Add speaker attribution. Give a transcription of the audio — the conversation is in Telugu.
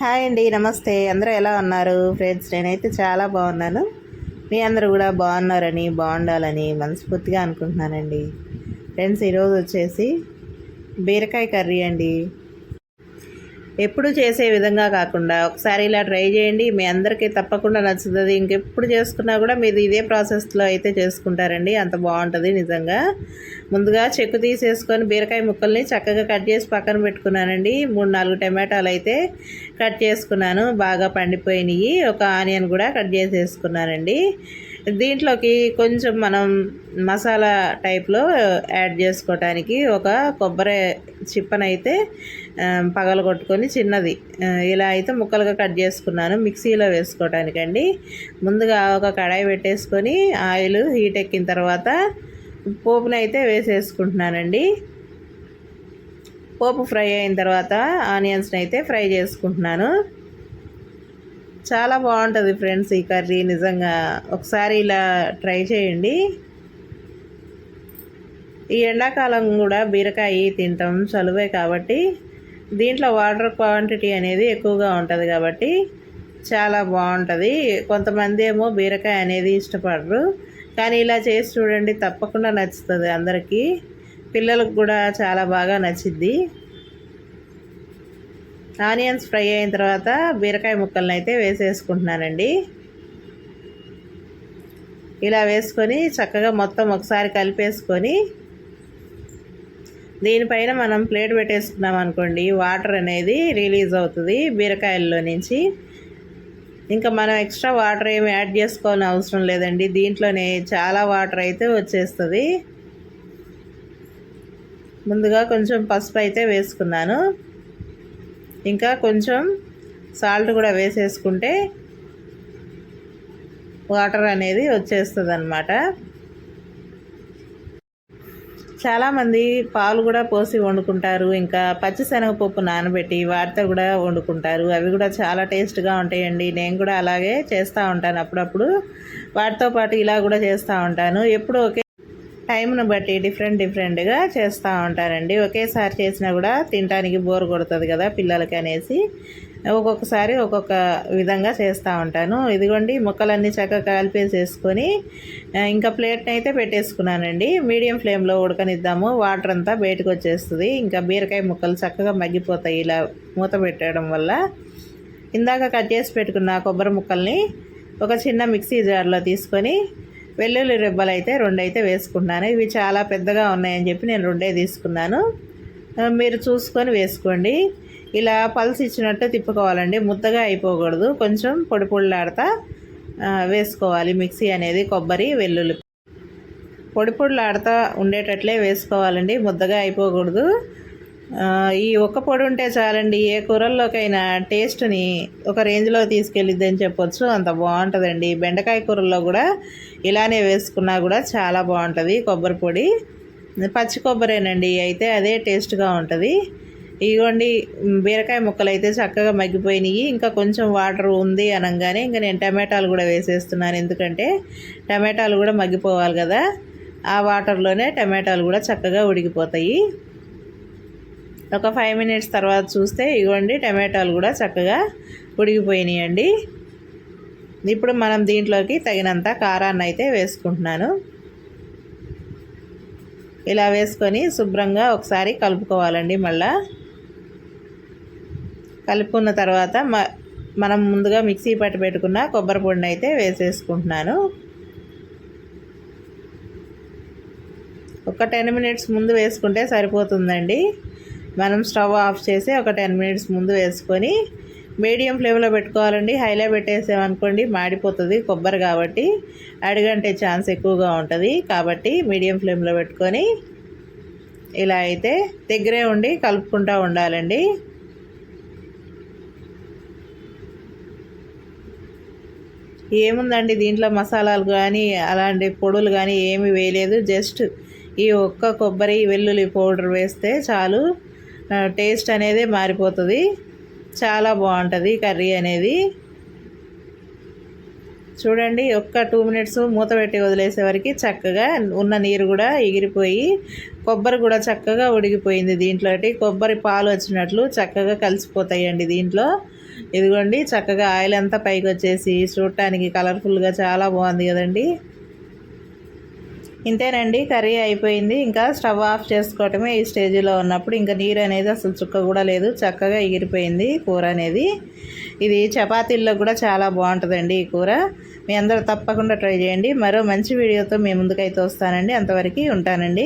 Speaker 1: హాయ్ అండి నమస్తే. అందరూ ఎలా ఉన్నారు? ఫ్రెండ్స్ నేనైతే చాలా బాగున్నాను. మీ అందరూ కూడా బాగున్నారని బాగుండాలని మనస్ఫూర్తిగా అనుకుంటున్నానండి. ఫ్రెండ్స్ ఈరోజు వచ్చేసి బీరకాయ కర్రీ అండి. ఎప్పుడు చేసే విధంగా కాకుండా ఒకసారి ఇలా ట్రై చేయండి. మీ అందరికీ తప్పకుండా నచ్చుతుంది. ఇంకెప్పుడు చేసుకున్నా కూడా మీరు ఇదే ప్రాసెస్లో అయితే చేసుకుంటారండి. అంత బాగుంటుంది నిజంగా. ముందుగా చెక్కు తీసేసుకొని బీరకాయ ముక్కల్ని చక్కగా కట్ చేసి పక్కన పెట్టుకున్నానండి. మూడు నాలుగు టమాటాలు అయితే కట్ చేసుకున్నాను. బాగా పండిపోయినాయి. ఒక ఆనియన్ కూడా కట్ చేసేసుకున్నానండి. దీంట్లోకి కొంచెం మనం మసాలా టైప్లో యాడ్ చేసుకోవటానికి ఒక కొబ్బరి చిప్పనైతే పగల కొట్టుకొని చిన్నది. ఇలా అయితే ముక్కలుగా కట్ చేసుకున్నాను మిక్సీలో వేసుకోవటానికండి. ముందుగా ఒక కడాయి పెట్టేసుకొని ఆయిల్ హీట్ ఎక్కిన తర్వాత పోపునైతే వేసేసుకుంటున్నానండి. పోపు ఫ్రై అయిన తర్వాత ఆనియన్స్ని అయితే ఫ్రై చేసుకుంటున్నాను. చాలా బాగుంటుంది ఫ్రెండ్స్ ఈ కర్రీ నిజంగా. ఒకసారి ఇలా ట్రై చేయండి. ఈ ఎండాకాలం కూడా బీరకాయ తింటాం చలువే కాబట్టి. దీంట్లో వాటర్ క్వాంటిటీ అనేది ఎక్కువగా ఉంటుంది కాబట్టి చాలా బాగుంటుంది. కొంతమంది ఏమో బీరకాయ అనేది ఇష్టపడరు కానీ ఇలా చేసి చూడండి తప్పకుండా నచ్చుతుంది అందరికీ. పిల్లలకు కూడా చాలా బాగా నచ్చిద్ది. ఆనియన్స్ ఫ్రై అయిన తర్వాత బీరకాయ ముక్కలను అయితే వేసేసుకుంటున్నానండి. ఇలా వేసుకొని చక్కగా మొత్తం ఒకసారి కలిపేసుకొని దీనిపైన మనం ప్లేట్ పెట్టేసుకున్నాం అనుకోండి వాటర్ అనేది రిలీజ్ అవుతుంది బీరకాయల్లో నుంచి. ఇంకా మనం ఎక్స్ట్రా వాటర్ ఏమి యాడ్ చేసుకోవాలని అవసరం లేదండి దీంట్లోనే చాలా వాటర్ అయితే వచ్చేస్తుంది. ముందుగా కొంచెం పసుపు అయితే వేసుకున్నాను. ఇంకా కొంచెం సాల్ట్ కూడా వేసేసుకుంటే వాటర్ అనేది వచ్చేస్తుంది అనమాట చాలామంది పాలు కూడా పోసి వండుకుంటారు ఇంకా పచ్చిశనగపప్పు నానబెట్టి వాటితో కూడా వండుకుంటారు. అవి కూడా చాలా టేస్ట్గా ఉంటాయండి. నేను కూడా అలాగే చేస్తూ ఉంటాను అప్పుడప్పుడు. వాటితో పాటు ఇలా కూడా చేస్తూ ఉంటాను. ఎప్పుడు ఒకే టైంను బట్టి డిఫరెంట్ డిఫరెంట్గా చేస్తూ ఉంటారండి. ఒకేసారి చేసినా కూడా తినడానికి బోర్ కొడుతుంది కదా పిల్లలకి అనేసి ఒక్కొక్కసారి ఒక్కొక్క విధంగా చేస్తూ ఉంటాను. ఇదిగోండి ముక్కలన్నీ చక్కగా కలిపేసేసుకొని ఇంకా ప్లేట్ని అయితే పెట్టేసుకున్నానండి. మీడియం ఫ్లేమ్లో ఉడకనిద్దాము. వాటర్ అంతా బయటకు వచ్చేస్తుంది ఇంకా బీరకాయ ముక్కలు చక్కగా మగ్గిపోతాయి ఇలా మూత పెట్టడం వల్ల. ఇందాక కట్ చేసి పెట్టుకున్న కొబ్బరి ముక్కల్ని ఒక చిన్న మిక్సీ జార్లో తీసుకొని వెల్లుల్లి రెబ్బలు అయితే రెండు అయితే ఇవి చాలా పెద్దగా ఉన్నాయని చెప్పి నేను రెండే తీసుకున్నాను. మీరు చూసుకొని వేసుకోండి. ఇలా పల్స్ ఇచ్చినట్టు తిప్పుకోవాలండి. ముద్దగా అయిపోకూడదు. కొంచెం పొడి పొడిలాడతా వేసుకోవాలి. మిక్సీ అనేది కొబ్బరి వెల్లుల్లి. పొడి పొడిలాడతా ఉండేటట్లే వేసుకోవాలండి. ముద్దగా అయిపోకూడదు. ఈ ఒక్క పొడి ఉంటే చాలండి ఏ కూరల్లోకైనా టేస్ట్ని ఒక రేంజ్లో తీసుకెళ్ళిద్దని చెప్పొచ్చు. అంత బాగుంటుందండి. బెండకాయ కూరల్లో కూడా ఇలానే వేసుకున్నా కూడా చాలా బాగుంటుంది కొబ్బరి పొడి. పచ్చి కొబ్బరేనండి అయితే అదే టేస్ట్గా ఉంటుంది. ఇగోండి బీరకాయ ముక్కలు అయితే చక్కగా మగ్గిపోయినాయి. ఇంకా కొంచెం వాటర్ ఉంది అనగానే ఇంకా నేను టమాటాలు కూడా వేసేస్తున్నాను. ఎందుకంటే టమాటాలు కూడా మగ్గిపోవాలి కదా ఆ వాటర్లోనే టమాటాలు కూడా చక్కగా ఉడికిపోతాయి. ఒక ఫైవ్ మినిట్స్ తర్వాత చూస్తే ఇగోండి టమాటాలు కూడా చక్కగా ఉడికిపోయినాయండి. ఇప్పుడు మనం దీంట్లోకి తగినంత కారాన్ని అయితే వేసుకుంటున్నాను. ఇలా వేసుకొని శుభ్రంగా ఒకసారి కలుపుకోవాలండి మళ్ళా. కలుపుకున్న తర్వాత మ మనం ముందుగా మిక్సీ పట్టి పెట్టుకున్న కొబ్బరి పొడిని అయితే వేసేసుకుంటున్నాను. ఒక టెన్ మినిట్స్ ముందు వేసుకుంటే సరిపోతుందండి. మనం స్టవ్ ఆఫ్ చేసి ఒక టెన్ మినిట్స్ ముందు వేసుకొని మీడియం ఫ్లేమ్లో పెట్టుకోవాలండి. హైలో పెట్టేసామనుకోండి మాడిపోతుంది కొబ్బరి కాబట్టి అడిగంటే ఛాన్స్ ఎక్కువగా ఉంటుంది. కాబట్టి మీడియం ఫ్లేమ్లో పెట్టుకొని ఇలా అయితే దగ్గరే ఉండి కలుపుకుంటూ ఉండాలండి. ఏముందండి దీంట్లో మసాలాలు కానీ అలాంటి పొడులు కానీ ఏమీ వేయలేదు. జస్ట్ ఈ ఒక్క కొబ్బరి వెల్లుల్లి పౌడర్ వేస్తే చాలు. టేస్ట్ అనేది మారిపోతుంది. చాలా బాగుంటుంది కర్రీ అనేది. చూడండి ఒక్క టూ మినిట్స్ మూత పెట్టి వదిలేసేవరకు చక్కగా ఉన్న నీరు కూడా ఎగిరిపోయి కొబ్బరి కూడా చక్కగా ఉడికిపోయింది దీంట్లో. కొబ్బరి పాలు వచ్చినట్లు చక్కగా కలిసిపోతాయండి దీంట్లో. ఇదిగోండి చక్కగా ఆయిల్ అంతా పైకి వచ్చేసి చూడటానికి కలర్ఫుల్గా చాలా బాగుంది కదండి. ఇంతేనండి కర్రీ అయిపోయింది. ఇంకా స్టవ్ ఆఫ్ చేసుకోవటమే ఈ స్టేజ్లో ఉన్నప్పుడు. ఇంకా నీరు అనేది అసలు చుక్క కూడా లేదు. చక్కగా ఎగిరిపోయింది కూర అనేది. ఇది చపాతీల్లో కూడా చాలా బాగుంటుందండి ఈ కూర. మీ అందరూ తప్పకుండా ట్రై చేయండి. మరో మంచి వీడియోతో మీ ముందుకైతే వస్తానండి. అంతవరకు ఉంటానండి.